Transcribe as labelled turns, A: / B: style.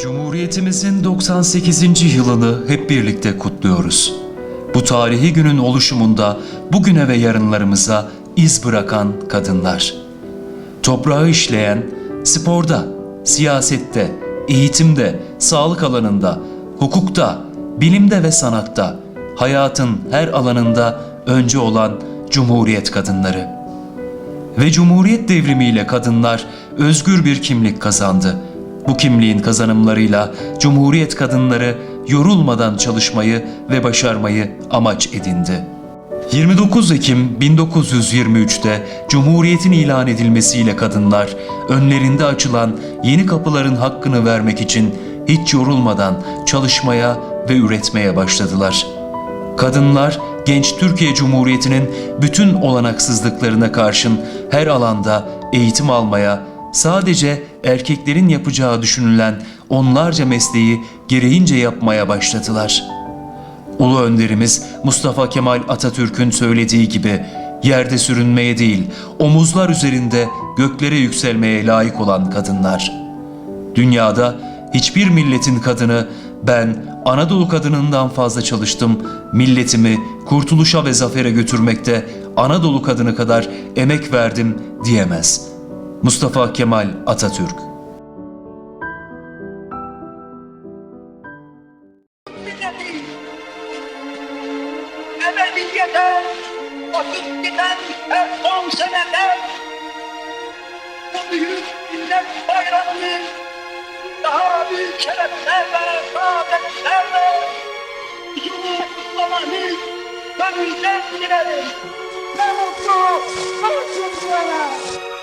A: Cumhuriyetimizin 98. yılını hep birlikte kutluyoruz. Bu tarihi günün oluşumunda bugüne ve yarınlarımıza iz bırakan kadınlar. Toprağı işleyen, sporda, siyasette, eğitimde, sağlık alanında, hukukta, bilimde ve sanatta, hayatın her alanında önce olan Cumhuriyet kadınları. Ve Cumhuriyet devrimiyle kadınlar özgür bir kimlik kazandı. Bu kimliğin kazanımlarıyla Cumhuriyet kadınları yorulmadan çalışmayı ve başarmayı amaç edindi. 29 Ekim 1923'te Cumhuriyet'in ilan edilmesiyle kadınlar önlerinde açılan yeni kapıların hakkını vermek için hiç yorulmadan çalışmaya ve üretmeye başladılar. Kadınlar genç Türkiye Cumhuriyeti'nin bütün olanaksızlıklarına karşın her alanda eğitim almaya, sadece erkeklerin yapacağı düşünülen onlarca mesleği gereğince yapmaya başladılar. Ulu önderimiz Mustafa Kemal Atatürk'ün söylediği gibi yerde sürünmeye değil, omuzlar üzerinde göklere yükselmeye layık olan kadınlar. Dünyada hiçbir milletin kadını ben Anadolu kadınından fazla çalıştım, milletimi kurtuluşa ve zafere götürmekte Anadolu kadını kadar emek verdim diyemez. Mustafa Kemal Atatürk
B: ebediyete vakit giden her on senede bu büyük millet bayramını daha büyük şereflerle, saadetlerle huzurla kutlamanı gönülden dilerim. Ne mutlu, ne mutlu.